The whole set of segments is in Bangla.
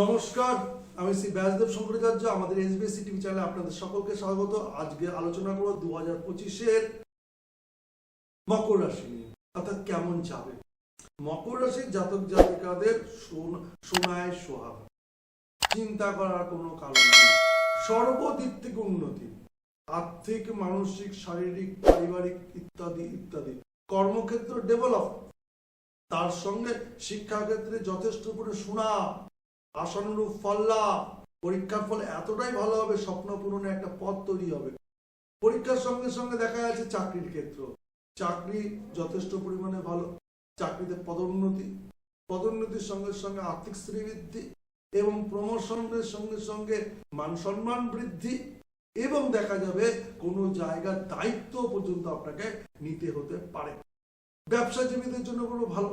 নমস্কার, আমি শ্রী ব্যাসদেব শঙ্করাচার্য, আমাদের এসবিএসসি টিভি চ্যানেলে আপনাদের সকলকে স্বাগত। আজকে আলোচনা করব দু হাজার পঁচিশের মকর রাশি নিয়ে, অর্থাৎ কেমন যাবে? মকর রাশির জাতক জাতিকাদের সোনায় সোহাগ। চিন্তা করার কোনো কারণ নেই। সর্বদিক থেকে উন্নতি, আর্থিক, মানসিক, শারীরিক, পারিবারিক ইত্যাদি ইত্যাদি। কর্মক্ষেত্র ডেভেলপ তার সঙ্গে শিক্ষাক্ষেত্রে যথেষ্ট করে সুনাম আশানুরূপ ফল লাভ পরীক্ষার ফল এতটাই ভালো হবে, স্বপ্ন পূরণে একটা পথ তৈরি হবে। পরীক্ষার সঙ্গে সঙ্গে দেখা যাচ্ছে চাকরির ক্ষেত্র। চাকরি যথেষ্ট পরিমাণে ভালো, চাকরিতে পদোন্নতি, পদোন্নতির সঙ্গে সঙ্গে আর্থিক শ্রীবৃদ্ধি এবং প্রমোশনের সঙ্গে সঙ্গে মান সম্মান বৃদ্ধি এবং দেখা যাবে কোনো জায়গার দায়িত্ব পর্যন্ত আপনাকে নিতে হতে পারে। ব্যবসাজীবীদের জন্য কোনো ভালো,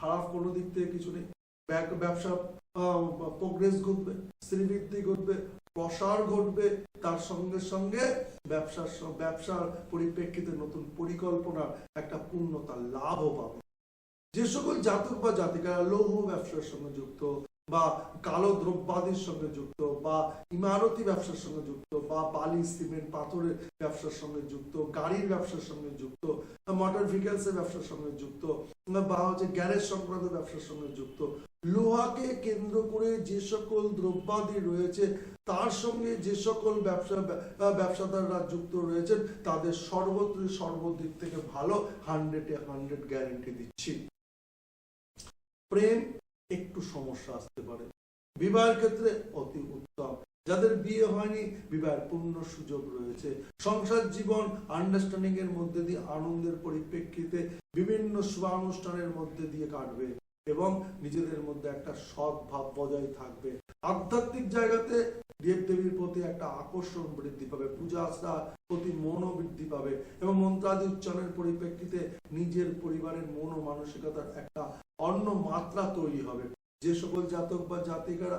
খারাপ কোনো দিক থেকে কিছু নেই। ব্যবসা প্রোগ্রেস ঘটবে, শ্রীবৃদ্ধি ঘটবে, প্রসার ঘটবে, তার সঙ্গে সঙ্গে ব্যবসার ব্যবসার পরিপ্রেক্ষিতে নতুন পরিকল্পনা একটা পূর্ণতা লাভও পাবে। যে সকল জাতক বা জাতিকারা লৌহ ব্যবসার সঙ্গে যুক্ত বা কালো দ্রব্যাদির সঙ্গে যুক্ত বা ইমারতি ব্যবসার সঙ্গে যুক্ত বা বালি, সিমেন্ট, পাথরের ব্যবসার সঙ্গে যুক্ত, গাড়ির ব্যবসার সঙ্গে যুক্ত, মোটর ভেহিকেলস এর ব্যবসার সঙ্গে যুক্ত, বা হচ্ছে গ্যারেজ সংক্রান্ত ব্যবসার সঙ্গে যুক্ত লোহাকে কেন্দ্র করে যে সকল দ্রব্যাদি রয়েছে, তার সঙ্গে যে সকল ব্যবসা ব্যবসাদাররা যুক্ত রয়েছেন, তাদের সর্বত্র, সর্বদিক থেকে ভালো হান্ড্রেডে হান্ড্রেড গ্যারেন্টি দিচ্ছি। প্রেম একটু সমস্যা আসতে পারে। বিবাহের ক্ষেত্রে অতি উত্তম। যাদের বিয়ে হয়নি, বিবাহের পূর্ণ সুযোগ রয়েছে। সংসার জীবন আন্ডারস্ট্যান্ডিং এর মধ্যে দিয়ে, আনন্দের পরিপ্রেক্ষিতে বিভিন্ন শুভানুষ্ঠানের মধ্যে দিয়ে কাটবে। এবং নিজেদের মধ্যে একটা সৎ ভাব বজায় থাকবে। আধ্যাত্মিক জায়গাতে দেব দেবীর প্রতি একটা আকর্ষণ বৃদ্ধি পাবে, পূজা আস্থা প্রতি মনও বৃদ্ধি পাবে এবং মন্ত্রাদি উচ্চারণের পরিপ্রেক্ষিতে নিজের পরিবারের মন ও মানসিকতার একটা অন্য মাত্রা তৈরি হবে। যে সকল জাতক বা জাতিকারা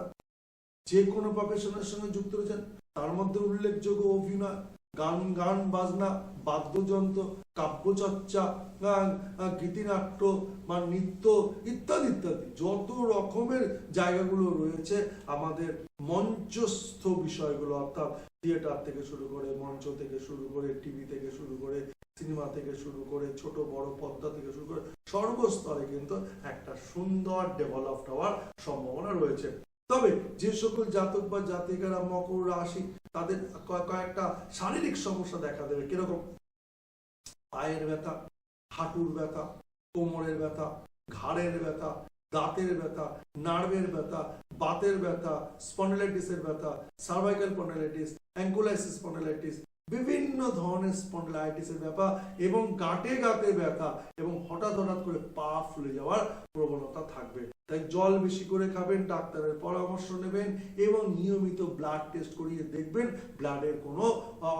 যে কোনো প্রফেশনের সঙ্গে যুক্ত রয়েছেন, তার মধ্যে উল্লেখযোগ্য অভিনয় গান গান, বাজনা, বাদ্যযন্ত্র, কাব্যচর্চা গীতিনাট্য, বা নৃত্য ইত্যাদি ইত্যাদি। যত রকমের জায়গাগুলো রয়েছে, আমাদের মঞ্চস্থ বিষয়গুলো, অর্থাৎ থিয়েটার থেকে শুরু করে মঞ্চ থেকে শুরু করে টিভি থেকে শুরু করে সিনেমা থেকে শুরু করে ছোট, বড় পর্দা থেকে শুরু করে সর্বস্তরে কিন্তু একটা সুন্দর ডেভেলপ হওয়ার সম্ভাবনা রয়েছে। তবে যে সকল জাতক বা জাতিকারা মকর রাশি, তাদের কয়েকটা শারীরিক সমস্যা দেখা দেবে। কীরকম? পায়ের ব্যথা, হাঁটুর ব্যথা, কোমরের ব্যথা, ঘাড়ের ব্যথা, দাঁতের ব্যথা, নার্ভের ব্যথা, বাতের ব্যথা স্পন্ডিলাইটিসের ব্যথা সার্ভাইকাল স্পন্ডিলাইটিস অ্যাঙ্কুলাইসিস স্পন্ডিলাইটিস বিভিন্ন ধরনের স্পন্ডিলাইটিসের ব্যথা এবং গাঁটে গাঁটে ব্যথা এবং হঠাৎ হঠাৎ করে পা ফুলে যাওয়ার প্রবণতা থাকবে। তাই জল বেশি করে খাবেন, ডাক্তারের পরামর্শ নেবেন এবং নিয়মিত ব্লাড টেস্ট করিয়ে দেখবেন ব্লাডের কোনো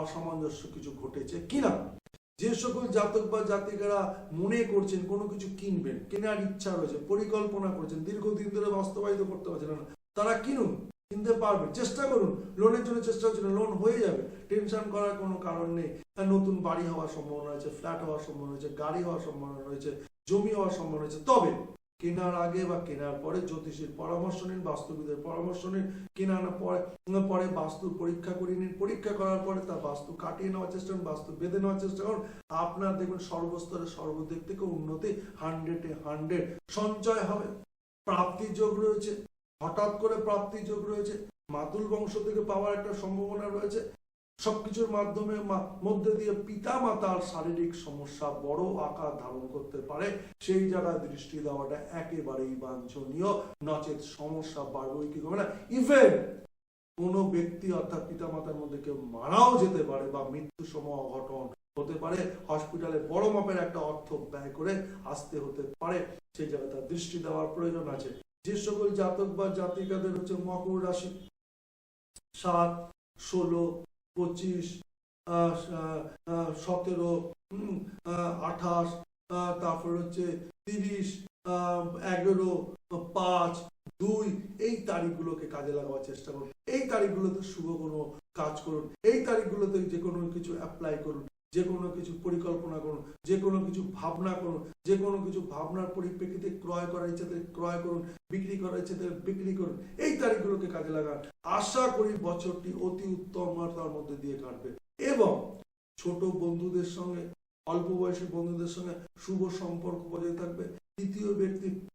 অসামঞ্জস্য কিছু ঘটেছে কিনা। যে সকল জাতক বা জাতিকারা মনে করছেন কোনো কিছু কিনবেন, কেনার ইচ্ছা রয়েছে, পরিকল্পনা করছেন, দীর্ঘদিন ধরে বাস্তবায়িত করতে পারছেন না, তারা কিনুন, কিনতে পারবেন, চেষ্টা করুন। লোনের জন্য চেষ্টা হচ্ছে না, লোন হয়ে যাবে। টেনশন করার কোনো কারণ নেই। নতুন বাড়ি হওয়ার সম্ভাবনা রয়েছে ফ্ল্যাট হওয়ার সম্ভাবনা রয়েছে, গাড়ি হওয়ার সম্ভাবনা রয়েছে, জমি হওয়ার সম্ভাবনা রয়েছে। তবে কেনার আগে বা কেনার পরে জ্যোতিষীর পরামর্শ নিন, বাস্তুবিদের পরামর্শ নিন, কেনার পরে পরে বাস্তু পরীক্ষা করে নিন, পরীক্ষা করার পরে তার বাস্তু কাটিয়ে নেওয়ার চেষ্টা করুন, বাস্তু বেঁধে নেওয়ার চেষ্টা করুন। আপনার দেখবেন সর্বস্তরে সর্বদিক থেকে উন্নতি হান্ড্রেডে হান্ড্রেড সঞ্চয় হবে প্রাপ্তি যোগ রয়েছে, হঠাৎ করে প্রাপ্তি যোগ রয়েছে, মাতুল বংশ থেকে পাওয়ার একটা সম্ভাবনা রয়েছে। সবকিছুর মাধ্যমে মধ্যে দিয়ে পিতা মাতার শারীরিক সমস্যা বড় আকার ধারণ করতে পারে। সেই জায়গায় দৃষ্টি দেওয়াটা একেবারেই বাঞ্ছনীয়। নচেত সমস্যা বাড়বে কি করবে না? ইভেন কোনো ব্যক্তি অর্থাৎ পিতা মাতার মধ্যে কেউ মারাও যেতে পারে বা মৃত্যু সময় অঘটন হতে পারে। হসপিটালে বড় মাপের একটা অর্থ ব্যয় করে আসতে হতে পারে। সেই জায়গায় তার দৃষ্টি দেওয়ার প্রয়োজন আছে। যে সকল জাতক বা জাতিকাদের হচ্ছে মকর রাশি, সাত, ষোলো পঁচিশ সতেরো আঠাশ তারপর হচ্ছে তিরিশ এগারো, পাঁচ, দুই, এই তারিখগুলোকে কাজে লাগাবার চেষ্টা করুন। এই তারিখগুলোতে শুভ কোনো কাজ করুন। এই তারিখগুলোতে যে কোনো কিছু অ্যাপ্লাই করুন। যে কোনো কিছু পরিকল্পনা করুন যে কোনো কিছু ভাবনা করুন যে কোনো কিছু ভাবনার পরিপ্রেক্ষিতে ক্রয় করার ইচ্ছে থেকে ক্রয় করুন বিক্রি করার ইচ্ছে থেকে বিক্রি করুন এই তারিখগুলোকে কাজে লাগান। আশা করি বছরটি অতি উত্তমতার মধ্যে দিয়ে কাটবে। এবং ছোট বন্ধুদের সঙ্গে অল্প বয়সী বন্ধুদের সঙ্গে শুভ সম্পর্ক বজায় থাকবে। তৃতীয় ব্যক্তি আহ,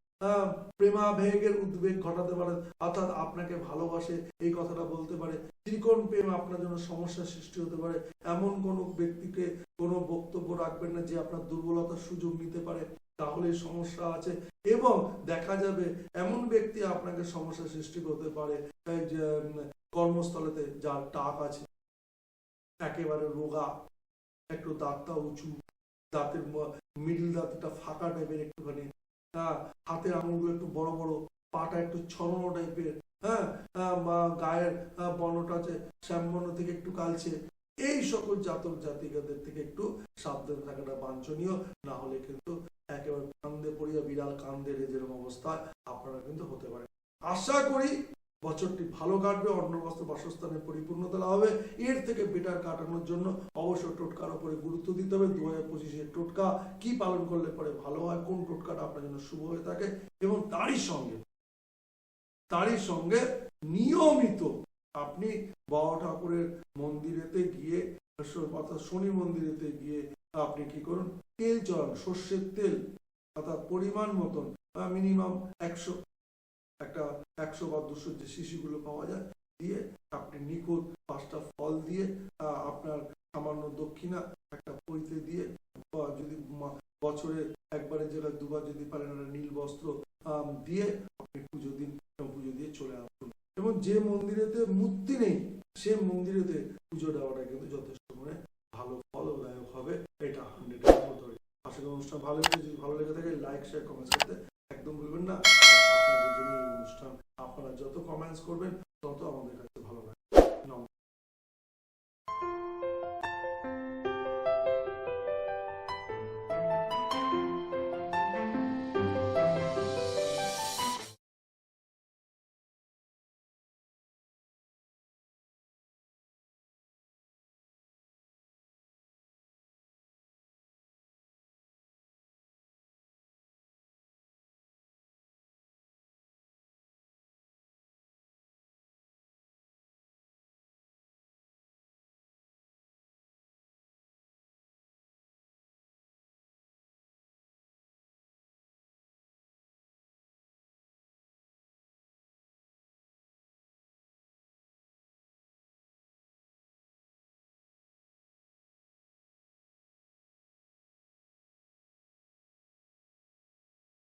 প্রেমাবেগের উদ্বেগ ঘটাতে পারে, অর্থাৎ আপনাকে ভালোবাসে, এই কথাটা বলতে পারে। ত্রিকোণ প্রেম আপনার জন্য সমস্যার সৃষ্টি হতে পারে। এমন কোনো ব্যক্তিকে কোনো বক্তব্য রাখবেন না যে আপনার দুর্বলতার সুযোগ নিতে পারে তাহলে সমস্যা আছে। এবং দেখা যাবে এমন ব্যক্তি আপনাকে সমস্যা সৃষ্টি করতে পারে যে কর্মস্থলেতে যার টাক আছে, একেবারে রোগা, একটু দাঁতটা উঁচু, দাঁতের মিডিল দাঁতটা ফাঁকা টাইপের একটুখানি হাতের আঙুলগুলো একটু বড় বড়, পাটা একটু ছড়ানো টাইপের হ্যাঁ? বা গায়ের বর্ণটা আছে শ্যামবর্ণ থেকে একটু কালছে এই সকল জাতক জাতিকাদের থেকে একটু সাবধানে থাকাটা বাঞ্ছনীয়। না হলে কিন্তু একেবারে কান্দে পড়িয়া বিড়াল কান্দে রেজের অবস্থা আপনারা কিন্তু হতে পারে আশা করি বছরটি ভালো কাটবে, অন্নবস্ত্র বাসস্থানের পরিপূর্ণতা লাভ হবে। এর থেকে বেটার কাটানোর জন্য অবশ্যই টোটকার উপরে গুরুত্ব দিতে হবে। দু হাজার পঁচিশের টোটকা কি পালন করলে পরে ভালো হয়, কোন টোটকাটা আপনার জন্য শুভ হয়ে থাকে এবং তারই সঙ্গে তারই সঙ্গে নিয়মিত আপনি বাবা ঠাকুরের মন্দিরেতে গিয়ে অর্থাৎ শনি মন্দিরেতে গিয়ে আপনি কি করুন, তেল চড়ান, সর্ষের তেল অর্থাৎ পরিমাণ মতন মিনিমাম একশো একটা একশো বা দুশো যে শিশিগুলো পাওয়া যায়, দিয়ে আপনি নিখুঁত পাঁচটা ফল দিয়ে আপনার সামান্য দক্ষিণা একটা পইতে দিয়ে যদি বছরে একবারের জায়গায় দুবার যদি পারেন একটা নীল বস্ত্র দিয়ে আপনি পুজো দিন পুজো দিয়ে চলে আসুন। এবং যে মন্দিরেতে মূর্তি নেই, সে মন্দিরেতে পুজো দেওয়াটা কিন্তু যথেষ্ট করে ভালো ফলদায়ক হবে, এটা হান্ড্রেড আশা করি অনুষ্ঠান ভালো লেগেছে, যদি ভালো লেগে থাকে, লাইক, শেয়ার, কমেন্টস করতে একদম ভুলবেন না আর আপনাদের জন্য এই অনুষ্ঠান আপনারা যত কমেন্টস করবেন তত আমাদের কাছে